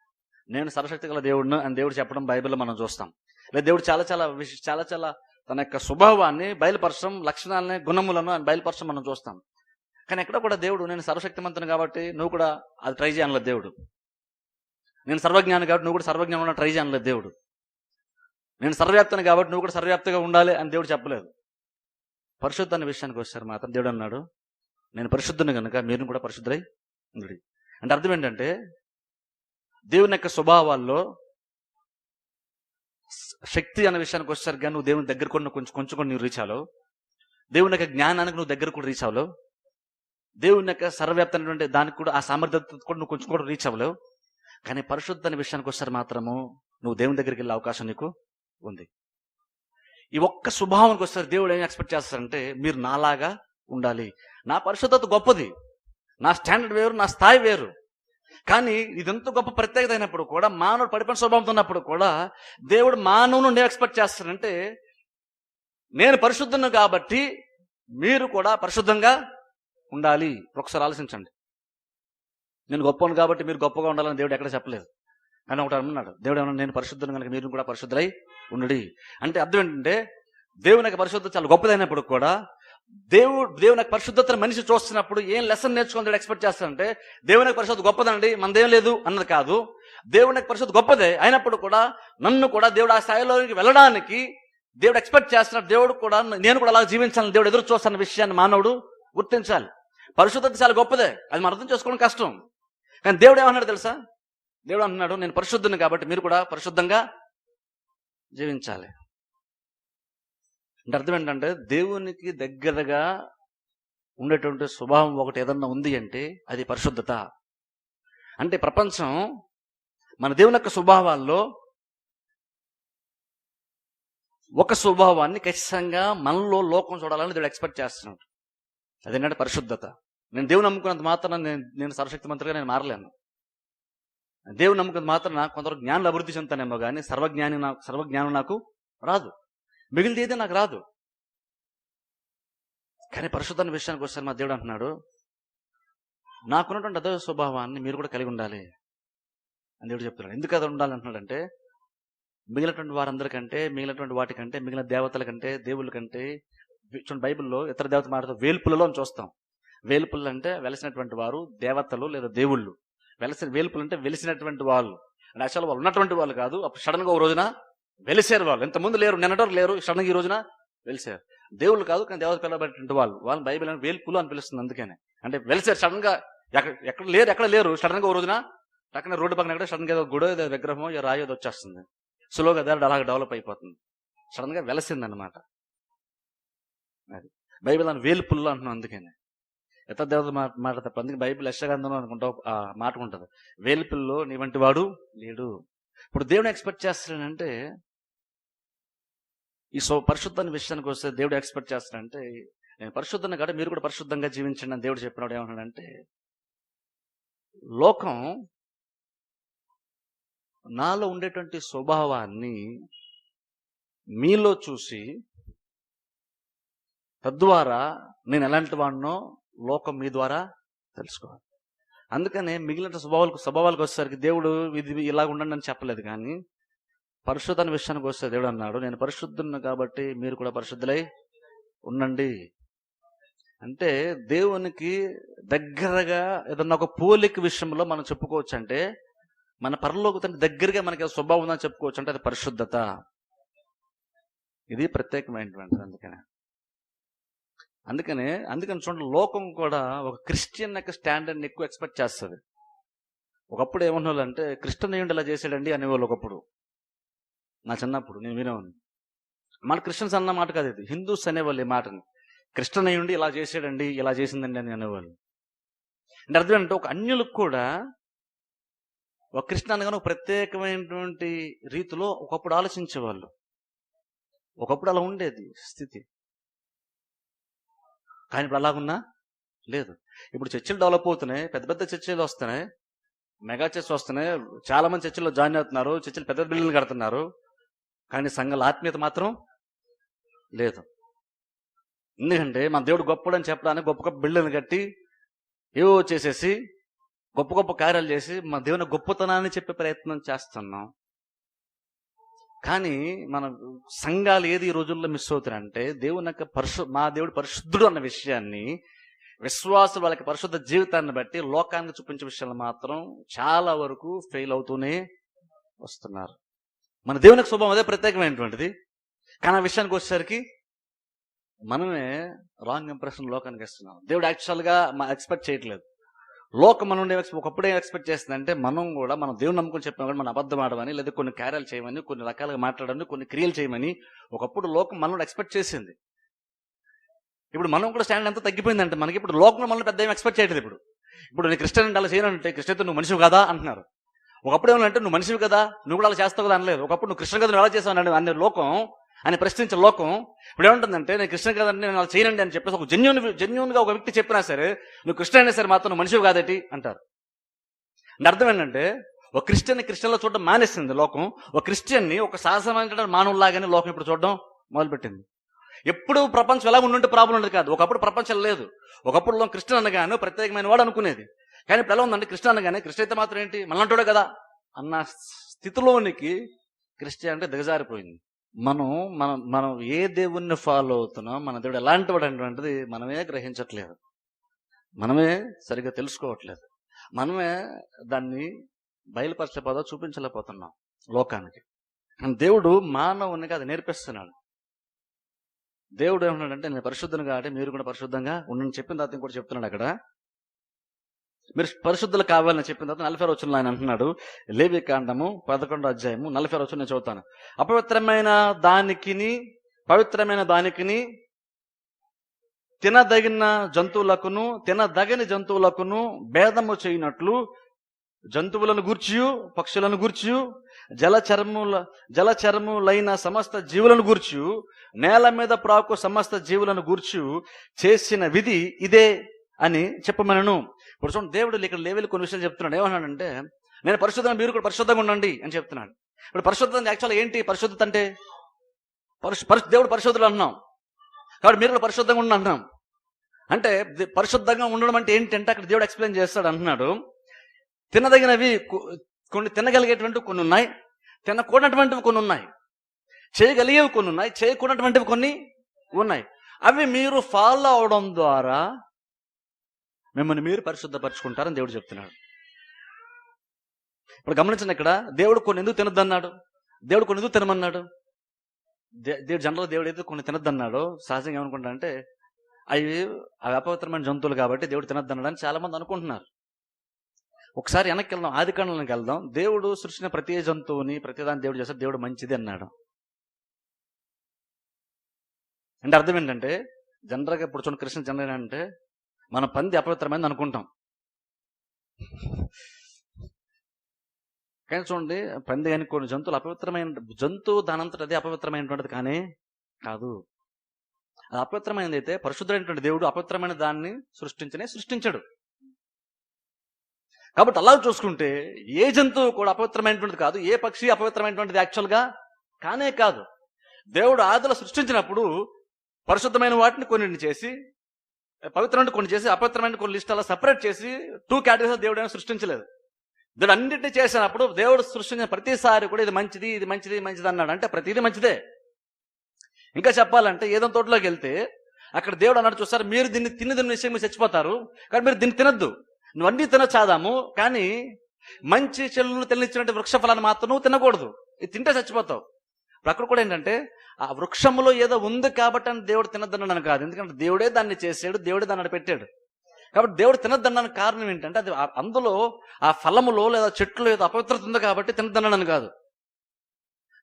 Speaker 1: నేను సర్వశక్తి గల దేవుడిని అని దేవుడు చెప్పడం బైబిల్లో మనం చూస్తాం. లేదా దేవుడు చాలా చాలా విష చాలా చాలా తన యొక్క స్వభావాన్ని బయలుపరచడం లక్షణాలని గుణములను అని బయలుపరచడం మనం చూస్తాం. కానీ ఎక్కడ కూడా దేవుడు నేను సర్వశక్తిమంతుని కాబట్టి నువ్వు కూడా అది ట్రై చేయాలి దేవుడు. నేను సర్వజ్ఞాని కాబట్టి నువ్వు కూడా సర్వజ్ఞానం ట్రై చేయలేదు దేవుడు. నేను సర్వవ్యాప్తను కాబట్టి నువ్వు కూడా సర్వవ్యాప్తగా ఉండాలి అని దేవుడు చెప్పలేదు. పరిశుద్ధ అనే విషయానికి వచ్చారు మాత్రం దేవుడు అన్నాడు నేను పరిశుద్ధుని కనుక మీరు కూడా పరిశుద్ధులై ఉండు. అంటే అర్థం ఏంటంటే దేవుని యొక్క స్వభావాల్లో శక్తి అనే విషయానికి వచ్చేసరిగా కానీ నువ్వు దేవుని దగ్గర కూడా కొంచెం కొంచెం నువ్వు రీచ్ అవ్వలేవు. దేవుని యొక్క జ్ఞానానికి నువ్వు దగ్గర కూడా రీచ్ అవ్వలేవు. దేవుని యొక్క సర్వవ్యాప్తమైనటువంటి దానికి కూడా ఆ సామర్థ్యత కూడా నువ్వు కొంచెం కూడా రీచ్ అవ్వలేవు. కానీ పరిశుద్ధ అనే విషయానికి వస్తారు మాత్రము నువ్వు దేవుని దగ్గరికి వెళ్ళే అవకాశం నీకు ఉంది. ఈ ఒక్క స్వభావానికి వస్తారు దేవుడు ఏం ఎక్స్పెక్ట్ చేస్తారంటే మీరు నాలాగా ఉండాలి. నా పరిశుద్ధత గొప్పది. నా స్టాండర్డ్ వేరు నా స్థాయి వేరు. కానీ ఇదెంత గొప్ప ప్రత్యేకత అయినప్పుడు కూడా మానవుడు పడిపోయిన స్వభావంతో ఉన్నప్పుడు కూడా దేవుడు మానవును నేను ఎక్స్పెక్ట్ చేస్తానంటే నేను పరిశుద్ధను కాబట్టి మీరు కూడా పరిశుద్ధంగా ఉండాలి. ఒకసారి ఆలోచించండి. నేను గొప్పను కాబట్టి మీరు గొప్పగా ఉండాలని దేవుడు ఎక్కడ చెప్పలేదు. అని ఒకటి అన్నాడు దేవుడు ఏమన్నా నేను పరిశుద్ధను కనుక మీరు కూడా పరిశుద్ధులై ఉండడి. అంటే అర్థం ఏంటంటే దేవుని యొక్క పరిశుద్ధత చాలా గొప్పదైనప్పుడు కూడా దేవుడు దేవుని యొక్క పరిశుద్ధతను మనిషి చూస్తున్నప్పుడు ఏం లెసన్ నేర్చుకుంటాడు ఎక్స్పెక్ట్ చేస్తాడంటే దేవుని యొక్క పరిశుద్ధ గొప్పదండి మనదేం లేదు అన్నది కాదు. దేవుని యొక్క పరిశుద్ధ గొప్పదే అయినప్పుడు కూడా నన్ను కూడా దేవుడు ఆ స్థాయిలోకి వెళ్ళడానికి దేవుడు ఎక్స్పెక్ట్ చేస్తున్నాడు దేవుడు కూడా నేను కూడా అలా జీవించాలని దేవుడు ఎదురు చూస్తున్న విషయాన్ని మానవుడు గుర్తించాలి. పరిశుద్ధత చాలా గొప్పదే. అది మనం అర్థం చేసుకోవడం కష్టం. కానీ దేవుడు ఏమన్నాడు తెలుసా? దేవుడు అంటున్నాడు నేను పరిశుద్ధుని కాబట్టి మీరు కూడా పరిశుద్ధంగా జీవించాలి. అంటే అర్థం ఏంటంటే దేవునికి దగ్గరగా ఉండేటువంటి స్వభావం ఒకటి ఏదన్నా ఉంది అంటే అది పరిశుద్ధత. అంటే ప్రపంచం మన దేవుని యొక్క స్వభావాల్లో ఒక స్వభావాన్ని ఖచ్చితంగా మనలో లోకం చూడాలని దేవుడు ఎక్స్పెక్ట్ చేస్తున్నాడు. అదేంటంటే పరిశుద్ధత. నేను దేవుని నమ్ముకున్నంత మాత్రం నేను నేను సర్వశక్తి మంత్రిగా నేను మారలేను. దేవుని నమ్ముకున్నంత మాత్రం కొందరు జ్ఞానులు అభివృద్ధి చెందుతానేమో కానీ సర్వజ్ఞాని నాకు సర్వజ్ఞానం నాకు రాదు. మిగిలితే నాకు రాదు. కానీ పరిశుద్ధాన్ని విషయానికి వస్తే మా దేవుడు అంటున్నాడు నాకున్నటువంటి అదే స్వభావాన్ని మీరు కూడా కలిగి ఉండాలి అని దేవుడు చెప్తున్నాడు. ఎందుకు అది ఉండాలి అంటున్నాడంటే మిగిలినటువంటి వారందరికంటే మిగిలినటువంటి వాటికంటే మిగిలిన దేవతల కంటే దేవుళ్ళ కంటే చూడండి బైబిల్లో ఇతర దేవత మాటతో వేల్పులలో చూస్తాం. వేల్పులు అంటే వెలసినటువంటి వారు దేవతలు లేదా దేవుళ్ళు. వెలసిన వేల్పులు అంటే వెలిసినటువంటి వాళ్ళు. అంటే యాక్చువల్ వాళ్ళు ఉన్నటువంటి వాళ్ళు కాదు. అప్పుడు సడన్గా ఒక రోజున వెలిసారు వాళ్ళు. ఇంతకుముందు లేరు నిన్నటోరు లేరు. సడన్గా ఈ రోజున వెలిసారు. దేవుళ్ళు కాదు కానీ దేవత పిల్లబడినటువంటి వాళ్ళు. వాళ్ళని బైబిల్ అని వేల్పులు అని పిలుస్తుంది అందుకనే. అంటే వెలిసారు సడన్గా ఎక్కడ ఎక్కడ లేరు ఎక్కడ లేరు. సడన్గా ఒక రోజున పక్కన రోడ్డు పక్కన ఎక్కడ సడన్గా ఏదో గుడో ఏదో విగ్రహమో ఏదో రాయో ఏదో వచ్చేస్తుంది. స్లోగా దారి అలాగ డెవలప్ అయిపోతుంది. సడన్గా వెలసింది అనమాట అది. బైబిల్ అని వేల్పుల్లో అంటున్నాం అందుకనే. ఇతర దేవత మాట తప్ప అందుకే బైబిల్ యశగంధం అనుకుంటా ఆ మాట ఉంటుంది వేలిపిల్లో నీ వంటి వాడు లేడు. ఇప్పుడు దేవుడు ఎక్స్పెక్ట్ చేస్తాడంటే ఈ సో పరిశుద్ధాన్ని విషయానికి వస్తే దేవుడు ఎక్స్పెక్ట్ చేస్తాడంటే నేను పరిశుద్ధాన్ని కాదు మీరు కూడా పరిశుద్ధంగా జీవించండి అని దేవుడు చెప్పినాడు ఏమన్నాడంటే లోకం నాలో ఉండేటువంటి స్వభావాన్ని మీలో చూసి తద్వారా నేను ఎలాంటి వాడినో లోకం మీ ద్వారా తెలుసుకోవాలి. అందుకనే మిగిలిన స్వభావాలకు స్వభావాలకు వచ్చేసరికి దేవుడు ఇది ఇలా ఉండండి అని చెప్పలేదు కానీ పరిశుద్ధాన్ని విషయానికి వస్తే దేవుడు అన్నాడు నేను పరిశుద్ధున్నా కాబట్టి మీరు కూడా పరిశుద్ధులై ఉండండి. అంటే దేవునికి దగ్గరగా ఏదన్నా ఒక పోలిక విషయంలో మనం చెప్పుకోవచ్చు అంటే మన పరలోక తండ్రి దగ్గరగా మనకి స్వభావం ఉందని చెప్పుకోవచ్చు అంటే అది పరిశుద్ధత. ఇది ప్రత్యేకమైనటువంటిది అందుకనే. అందుకనే అందుకని చూడండి లోకం కూడా ఒక క్రిస్టియన్ యొక్క స్టాండర్డ్ని ఎక్కువ ఎక్స్పెక్ట్ చేస్తుంది. ఒకప్పుడు ఏమన్నా అంటే క్రిస్టియన్ ఇలా చేసాడండి అనేవాళ్ళు ఒకప్పుడు. నా చిన్నప్పుడు నేను వినేవాడిని మన క్రిస్టియన్స్ అన్న మాట కాదు ఇది. హిందూస్ అనేవాళ్ళు ఈ మాటని. క్రిస్టియన్ అయ్యుండి ఇలా చేసాడండి ఇలా చేసిందండి అని అనేవాళ్ళు. అంటే అర్థం అంటే ఒక అన్యులకు కూడా ఒక క్రిస్టియన్ అనగానే ఒక ప్రత్యేకమైనటువంటి రీతిలో ఒకప్పుడు ఆలోచించేవాళ్ళు. ఒకప్పుడు అలా ఉండేది స్థితి. కానీ ఇప్పుడు అలాగున్నా? లేదు. ఇప్పుడు చర్చిలు డెవలప్ అవుతున్నాయి పెద్ద పెద్ద చర్చిలు వస్తున్నాయి మెగా చర్చ్ వస్తున్నాయి. చాలా మంది చర్చిల్లో జాయిన్ అవుతున్నారు చర్చిలు పెద్ద బిల్డింగ్లు కడుతున్నారు. కానీ సంఘాల ఆత్మీయత మాత్రం లేదు. ఎందుకంటే మన దేవుడు గొప్పడని చెప్పడానికి గొప్ప గొప్ప బిల్డింగ్లు కట్టి ఏవో చేసేసి గొప్ప గొప్ప కార్యాలు చేసి మన దేవుని గొప్పతనాన్ని చెప్పే ప్రయత్నం చేస్తున్నాం. కానీ మన సంఘాలు ఏది ఈ రోజుల్లో మిస్ అవుతున్నాయంటే దేవుని యొక్క పరిశు మా దేవుడు పరిశుద్ధుడు అన్న విషయాన్ని విశ్వాసులు వాళ్ళకి పరిశుద్ధ జీవితాన్ని బట్టి లోకానికి చూపించే విషయాలు మాత్రం చాలా వరకు ఫెయిల్ అవుతూనే వస్తున్నారు. మన దేవునికి శుభం అదే ప్రత్యేకమైనటువంటిది. కానీ ఆ విషయానికి వచ్చేసరికి మనమే రాంగ్ ఇంప్రెషన్ లోకానికి ఇస్తున్నాం దేవుడు యాక్చువల్గా ఎక్స్పెక్ట్ చేయట్లేదు. లోకం మనం ఒకప్పుడే ఎక్స్పెక్ట్ చేస్తుందంటే మనం కూడా మనం దేవుని నమ్ముకుని చెప్పినా కూడా మనం అబద్ధం ఆడమని లేదా కొన్ని కార్యాలు చేయమని కొన్ని రకాలుగా మాట్లాడమని కొన్ని క్రియలు చేయమని ఒకప్పుడు లోకం మనం ఎక్స్పెక్ట్ చేసింది. ఇప్పుడు మనం కూడా స్టాండ్ ఎంత తగ్గిపోయిందంటే మనకి ఇప్పుడు లోకంలో మనం పెద్ద ఏం ఎక్స్పెక్ట్ చేయట్లేదు ఇప్పుడు. ఇప్పుడు నేను క్రిస్టియన్ అంటే అలా చేయనంటే క్రిస్టియన్ నువ్వు మనిషివి కదా అంటున్నారు. ఒకప్పుడు ఏమంటే నువ్వు మనిషివి కదా నువ్వు కూడా అలా చేస్తావు కదా అనలేదు. ఒకప్పుడు నువ్వు కృష్ణ కదా నువ్వు ఎలా చేసావు అనే లోకం అని ప్రశ్నించే లోకం ఇప్పుడు ఏమంటుందంటే నేను కృష్ణ కదండి నేను అలా చేయనండి అని చెప్పేసి ఒక జెన్యున్ జెన్యున్గా ఒక వ్యక్తి చెప్పినా సరే నువ్వు కృష్ణ అయినా సరే మాత్రం మనిషివి కాదటి? అంటారు. అర్థం ఏంటంటే ఒక క్రిస్టియన్ క్రిస్టియన్లో చూడడం మానేసింది లోకం. ఒక క్రిస్టియన్ని ఒక సాహసమైన మానవులాగానే లోకం ఇప్పుడు చూడడం మొదలుపెట్టింది. ఎప్పుడు ప్రపంచం ఎలా ఉండుంటే ప్రాబ్లం ఉండదు కాదు. ఒకప్పుడు ప్రపంచం లేదు. ఒకప్పుడు క్రిస్టియన్ అనగాను ప్రత్యేకమైన వాడు అనుకునేది. కానీ ఇప్పుడు ఎలా ఉందంటే క్రిస్టియన్ అనగానే క్రిస్టియన్ అయితే మాత్రం ఏంటి? మళ్ళంటాడే కదా? అన్న స్థితిలోనికి క్రిస్టియన్ అంటే దిగజారిపోయింది. మనం మనం మనం ఏ దేవుణ్ణి ఫాలో అవుతున్నాం మన దేవుడు ఎలాంటి వాడు అనేటువంటిది మనమే గ్రహించట్లేదు. మనమే సరిగ్గా తెలుసుకోవట్లేదు. మనమే దాన్ని బయలుపరచకపోదా చూపించలేకపోతున్నాం లోకానికి. దేవుడు మానవునికి అది నేర్పిస్తున్నాడు. దేవుడు ఏమన్నాడంటే నేను పరిశుద్ధుని కాబట్టి మీరు కూడా పరిశుద్ధంగా ఉండని చెప్పిన తర్వాత ఇంకోటి చెప్తున్నాడు అక్కడ. మీరు పరిశుద్ధులు కావాలని చెప్పిన తర్వాత నలభై రోజులు ఆయన అంటున్నాడు. లేవి కాండము పదకొండో అధ్యాయము నలభై రోజులు నేను చదువుతాను. అపవిత్రమైన దానికిని పవిత్రమైన దానికిని తినదగిన జంతువులకును తినదగని జంతువులకును భేదము చేయనట్లు జంతువులను గూర్చియు పక్షులను గూర్చియు జలచరముల జలచరములైన సమస్త జీవులను గూర్చియు నేల మీద ప్రాకు సమస్త జీవులను గూర్చు చేసిన విధి ఇదే అని చెప్పమనను. ఇప్పుడు చూడండి దేవుడు ఇక్కడ లేవెళ్ళి కొన్ని విషయాలు చెప్తున్నాడు. ఏమన్నాడంటే నేను పరిశుద్ధంగా మీరు కూడా పరిశుద్ధంగా ఉండండి అని చెప్తున్నాడు. ఇప్పుడు పరిశుద్ధం యాక్చువల్ ఏంటి? పరిశుద్ధత అంటే పరిశు పరిశు- దేవుడు పరిశుద్ధులు అంటున్నాం కాబట్టి మీరు కూడా పరిశుద్ధంగా ఉండి అన్నాం. అంటే పరిశుద్ధంగా ఉండడం అంటే ఏంటంటే అక్కడ దేవుడు ఎక్స్ప్లెయిన్ చేస్తాడు అంటున్నాడు. తినదగినవి కొన్ని తినగలిగేటువంటి కొన్ని ఉన్నాయి. తినకూడనటువంటివి కొన్ని ఉన్నాయి. చేయగలిగేవి కొన్ని ఉన్నాయి. చేయకూడనటువంటివి కొన్ని ఉన్నాయి. అవి మీరు ఫాలో అవడం ద్వారా మిమ్మల్ని మీరు పరిశుద్ధపరచుకుంటారని దేవుడు చెప్తున్నాడు. ఇప్పుడు గమనించండి ఇక్కడ దేవుడు కొన్ని ఎందుకు తినద్దన్నాడు? దేవుడు కొన్ని ఎందుకు తినమన్నాడు? దేవుడు జనరల్ దేవుడు అయితే కొన్ని తినద్దన్నాడు సహజంగా ఏమనుకుంటా అంటే అవి అవి అపవిత్రమైన జంతువులు కాబట్టి దేవుడు తినద్దన్నాడు అని చాలా మంది అనుకుంటున్నారు. ఒకసారి వెనక్కి వెళ్దాం ఆది కాండంలోకి వెళ్దాం. దేవుడు సృష్టిన ప్రతి జంతువుని ప్రతిదాన్ని దేవుడు చేస్తే దేవుడు మంచిది అన్నాడు. అంటే అర్థం ఏంటంటే జనరల్గా ఇప్పుడు చూడండి కృష్ణ జనరల్ అంటే మన పంది అపవిత్రమైంది అనుకుంటాం. కానీ చూడండి పంది కానీ కొన్ని జంతువులు అపవిత్రమైన జంతువు దానంతట అదే అపవిత్రమైనటువంటిది కానీ కాదు. అది అపవిత్రమైనది అయితే పరిశుద్ధమైనటువంటి దేవుడు అపవిత్రమైన దాన్ని సృష్టించనే సృష్టించాడు. కాబట్టి అలా చూసుకుంటే ఏ జంతువు కూడా అపవిత్రమైనటువంటిది కాదు ఏ పక్షి అపవిత్రమైనటువంటిది యాక్చువల్గా కానే కాదు. దేవుడు ఆదుల సృష్టించినప్పుడు పరిశుద్ధమైన వాటిని కొన్నింటిని చేసి పవిత్రమైన కొన్ని చేసి అపవిత్రమైన కొన్ని లిస్ట్ అలా సపరేట్ చేసి టూ కేటగిరీస్ దేవుడు ఏమైనా సృష్టించలేదు. దేవుడు అన్నింటినీ చేసినప్పుడు దేవుడు సృష్టించిన ప్రతిసారి కూడా ఇది మంచిది ఇది మంచిది మంచిది అన్నాడు. అంటే ప్రతిదీ మంచిదే. ఇంకా చెప్పాలంటే ఏదో తోటలోకి వెళ్తే అక్కడ దేవుడు అన్నాడు చూస్తారు మీరు దీన్ని తిని దీని విషయం మీరు చచ్చిపోతారు కానీ మీరు దీన్ని తినద్దు. నువ్వు అన్ని తినచాదాము కానీ మంచి చెల్లును తెలియచ్చినట్టు వృక్ష ఫలాన్ని మాత్రం నువ్వు తినకూడదు. ఇది తింటే చచ్చిపోతావు. అక్కడ కూడా ఏంటంటే ఆ వృక్షములో ఏదో ఉంది కాబట్టి అని దేవుడు తినద్దన్నాను కాదు. ఎందుకంటే దేవుడే దాన్ని చేసాడు దేవుడే దాన్ని పెట్టాడు. కాబట్టి దేవుడు తినద్దన్నాను కారణం ఏంటంటే అది అందులో ఆ ఫలములో లేదా చెట్టులో ఏదో అపవిత్రత ఉంది కాబట్టి తినద్దన్నాను కాదు.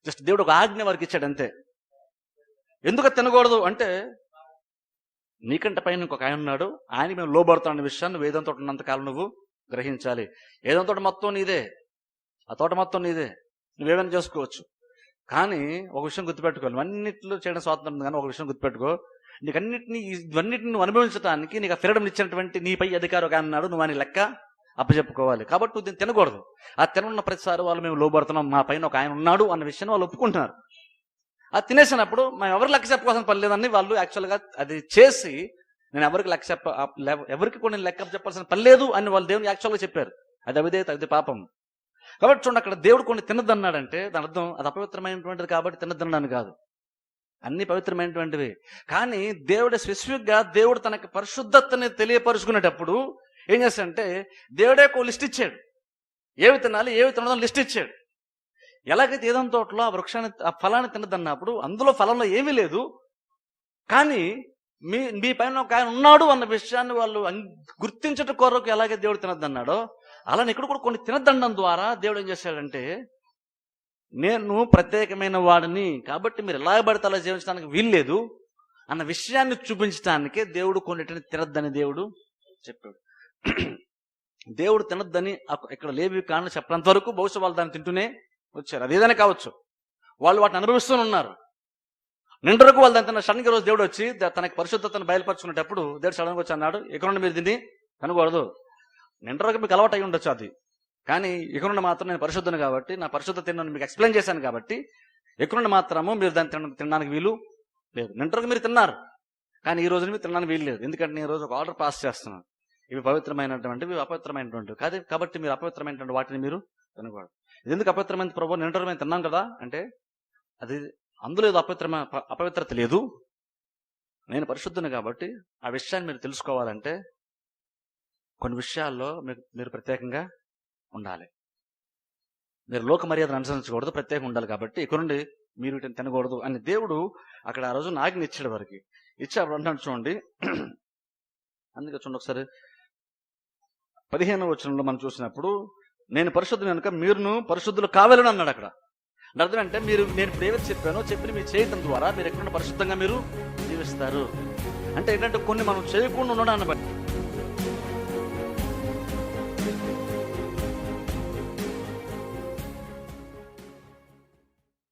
Speaker 1: జస్ట్ దేవుడు ఒక ఆజ్ఞ వారికి ఇచ్చాడు అంతే. ఎందుకు తినకూడదు అంటే నీకంటే పైన ఇంకొక ఆయన ఉన్నాడు. ఆయనకి మేము లోబడుతున్న విషయాన్ని వేదంతో ఉన్నంతకాలం నువ్వు గ్రహించాలి. ఏదో తోట మొత్తం నీదే. ఆ తోట మొత్తం నీదే. నువ్వేమైనా చేసుకోవచ్చు. కానీ ఒక విషయం గుర్తుపెట్టుకోవాలి అన్నింటిలో చేయడం స్వాతంత్రం ఉంది కానీ ఒక విషయం గుర్తుపెట్టుకో. నీకు అన్నింటినీ ఇవన్నిటిని నువ్వు అనుభవించడానికి నీకు ఆ ఫ్రీడమ్ ఇచ్చినటువంటి నీపై అధికారం ఒక ఆయన నువ్వు అని లెక్క అప్పచెప్పుకోవాలి. కాబట్టి నువ్వు దీన్ని తినకూడదు. ఆ తినున్న ప్రతిసారి వాళ్ళు మేము లోబడుతున్నాం మా పైన ఒక ఆయన ఉన్నాడు అన్న విషయాన్ని వాళ్ళు ఒప్పుకుంటున్నారు. అది తినేసినప్పుడు మేము ఎవరు లెక్క చెప్పుకోవాల్సిన పని లేదని వాళ్ళు యాక్చువల్గా అది చేసి నేను ఎవరికి లెక్క చెప్ప ఎవరికి కూడా నేను లెక్క చెప్పాల్సిన పని లేదు అని వాళ్ళు దేవుని యాక్చువల్గా చెప్పారు. అది అవిధేయత అది పాపం. కాబట్టి చూడండి అక్కడ దేవుడు కొన్ని తినద్దన్నాడంటే దాని అర్థం అది అపవిత్రమైనటువంటిది కాబట్టి తినద్దన్నాను కాదు. అన్ని పవిత్రమైనటువంటివి. కానీ దేవుడు స్పెసిఫిక్గా దేవుడు తనకి పరిశుద్ధతని తెలియపరుచుకునేటప్పుడు ఏం చేస్తాడంటే దేవుడే ఒక లిస్ట్ ఇచ్చాడు. ఏవి తినాలి ఏవి తినడం లిస్ట్ ఇచ్చాడు. ఎలాగైతే ఏదో తోటలో ఆ వృక్షాన్ని ఆ ఫలాన్ని తినదన్నప్పుడు అందులో ఫలంలో ఏమీ లేదు కానీ మీ మీ పైన ఒక ఆయన ఉన్నాడు అన్న విషయాన్ని వాళ్ళు గుర్తించట కొరకు ఎలాగే దేవుడు తినద్దన్నాడో అలానే ఇక్కడ కూడా కొన్ని తినదండం ద్వారా దేవుడు ఏం చేశాడంటే నేను ప్రత్యేకమైన వాడిని కాబట్టి మీరు ఎలా పడితే అలా జీవించడానికి వీల్లేదు అన్న విషయాన్ని చూపించడానికే దేవుడు కొన్నిటిని తినద్దని దేవుడు చెప్పాడు. దేవుడు తినద్దని ఇక్కడ లేవి కారణం చెప్పినంత వరకు బహుశా వాళ్ళు దాన్ని తింటూనే వచ్చారు. అది కావచ్చు. వాళ్ళు వాటిని అనుభవిస్తూనే ఉన్నారు. నిండరకు వాళ్ళు దాని తిన్న సడన్గా రోజు దేవుడు వచ్చి తనకి పరిశుద్ధతను బయలుపరుచుకునేటప్పుడు దేవుడు సడన్గా వచ్చి అన్నాడు ఎక్కడ మీరు దీన్ని కనకూడదు నిండరకు మీకు అలవాటు అయి ఉండొచ్చు అది. కానీ ఇక మాత్రం నేను పరిశుద్ధను కాబట్టి నా పరిశుద్ధ తిన్నాను మీకు ఎక్స్ప్లెయిన్ చేశాను కాబట్టి ఇక మాత్రము మీరు దాన్ని తిన తినడానికి వీలు లేదు. నింటరకు మీరు తిన్నారు కానీ ఈ రోజు మీరు తినడానికి వీలు లేదు. ఎందుకంటే నేను ఈ రోజు ఒక ఆర్డర్ పాస్ చేస్తున్నాను. ఇవి పవిత్రమైనటువంటివి ఇవి అపవిత్రమైనటువంటివి. కాదు కాబట్టి మీరు అపవిత్రమైనటువంటి వాటిని మీరు తినకూడదు. ఇది ఎందుకు అపవిత్రమైన ప్రభు? నింటరు తిన్నాం కదా అంటే అది అందులో ఏదో అపవిత్రమ అపవిత్రత లేదు. నేను పరిశుద్ధను కాబట్టి ఆ విషయాన్ని మీరు తెలుసుకోవాలంటే కొన్ని విషయాల్లో మీరు మీరు ప్రత్యేకంగా ఉండాలి. మీరు లోక మర్యాదను అనుసరించకూడదు ప్రత్యేకంగా ఉండాలి కాబట్టి ఇక్కడ నుండి మీరు వీటిని తినకూడదు అని దేవుడు అక్కడ ఆ రోజు నాగిని ఇచ్చాడు వారికి. ఇచ్చి అప్పుడు అంటాను చూడండి. అందుకే చూడండి ఒకసారి. పదిహేను వచనంలో మనం చూసినప్పుడు నేను పరిశుద్ధుని కనుక మీరును పరిశుద్ధులు కావాలని అన్నాడు అక్కడ. అర్థం అంటే మీరు నేను ఇప్పుడు ఏవైతే చెప్పానో చెప్పిన మీరు చేయటం ద్వారా మీరు ఎక్కడ పరిశుద్ధంగా మీరు జీవిస్తారు. అంటే ఏంటంటే కొన్ని మనం చేయకుండా ఉండడాన్ని బట్టి